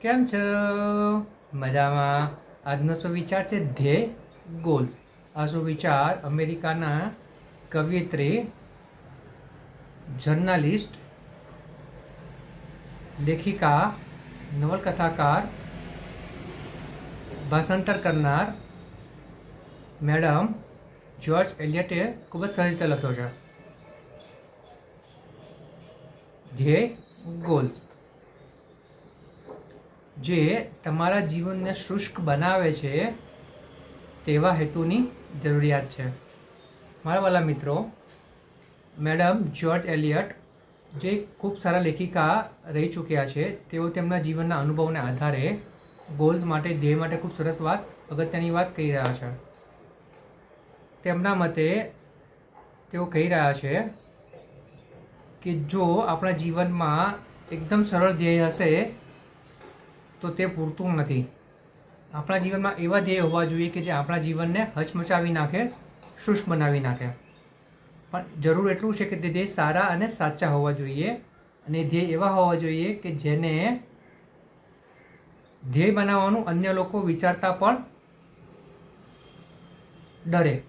કેમ છો? મજામાં. આજનો સુવિચાર છે ધ્યેય ગોલ્સ આ સુવિચાર અમેરિકાના કવિયત્રી જર્નાલિસ્ટ લેખિકા, નવલકથાકાર, ભાષાંતર કરનાર મેડમ જ્યોર્જ એલિયટે ખૂબ જ સહજ રીતે લખ્યો છે. ધ્યેય ગોલ્સ જે તમારા જીવનને શુષ્ક બનાવે છે, તેવા હેતુની જરૂરિયાત છે. મારા વાલા મિત્રો, મેડમ જ્યોર્જ એલિયટ, જે ખૂબ સારા લેખિકા રહી ચૂક્યા છે, તેઓ તેમના જીવનના અનુભવને આધારે ગોલ્સ માટે, ધ્યેય માટે ખૂબ સરસ વાત, અગત્યની વાત કહી રહ્યા છે. તેમના મતે તેઓ કહી રહ્યા છે કે જો આપણા જીવનમાં એકદમ સરળ ધ્યેય હશે તો તે પૂરતું નથી. આપણા જીવનમાં એવા ધ્યેય હોવા જોઈએ કે જે આપણા જીવનને હચમચાવી નાખે, શુષ્ક બનાવી નાખે. પણ જરૂર એટલું છે કે તે ધ્યેય સારા અને સાચા હોવા જોઈએ અને ધ્યેય એવા હોવા જોઈએ કે જેને ધ્યેય બનાવવાનું અન્ય લોકો વિચારતા પણ ડરે.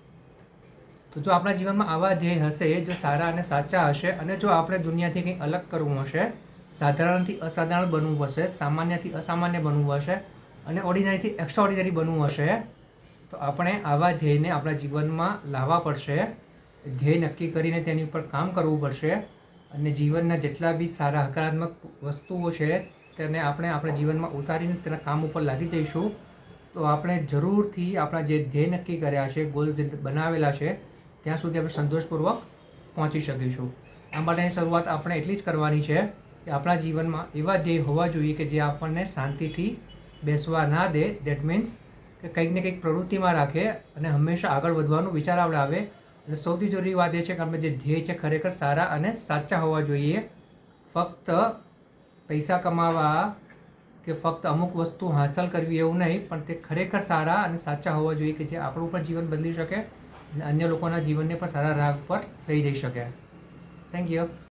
તો જો આપણા જીવનમાં આવા ધ્યેય હશે, જો સારા અને સાચા હશે અને જો આપણે દુનિયાથી કંઈક અલગ કરવું હશે સાધારણથી અસાધારણ બનવું હશે, સામાન્યથી અસામાન્ય બનવું હશે અને ઓર્ડિનરીથી એક્સ્ટ્રા ઓર્ડિનરી બનવું હશે. તો આપણે આવા ધ્યેયને આપણા જીવનમાં લાવવા પડશે. ધ્યેય નક્કી કરીને તેની ઉપર કામ કરવું પડશે અને જીવનના જેટલા બી સારા હકારાત્મક વસ્તુઓ છે, તેને આપણે આપણા જીવનમાં ઉતારીને તેના કામ ઉપર લાગી જઈશું તો આપણે જરૂરથી આપણા જે ધ્યેય નક્કી કર્યા છે ગોલ જે બનાવેલા છે, ત્યાં સુધી આપણે સંતોષપૂર્વક પહોંચી શકીશું. આ માટેની શરૂઆત આપણે એટલી જ કરવાની છે. આપણા જીવનમાં એવા ધ્યેય હોવા જોઈએ કે જે આપણને શાંતિથી બેસવા ના દે. દેટ મીન્સ કે કંઈક ને કંઈક પ્રવૃત્તિમાં રાખે અને હંમેશા આગળ વધવાનો વિચાર આપણે આવે. અને સૌથી જરૂરી વાત એ છે કે આપણે જે ધ્યેય છે ખરેખર સારા અને સાચા હોવા જોઈએ. ફક્ત પૈસા કમાવા કે ફક્ત અમુક વસ્તુ હાંસલ કરવી એવું નહીં, પણ તે ખરેખર સારા અને સાચા હોવા જોઈએ કે જે આપણું પણ જીવન બદલી શકે અને અન્ય લોકોના જીવનને પણ સારા રાગ પર લઈ જઈ શકે. Thank you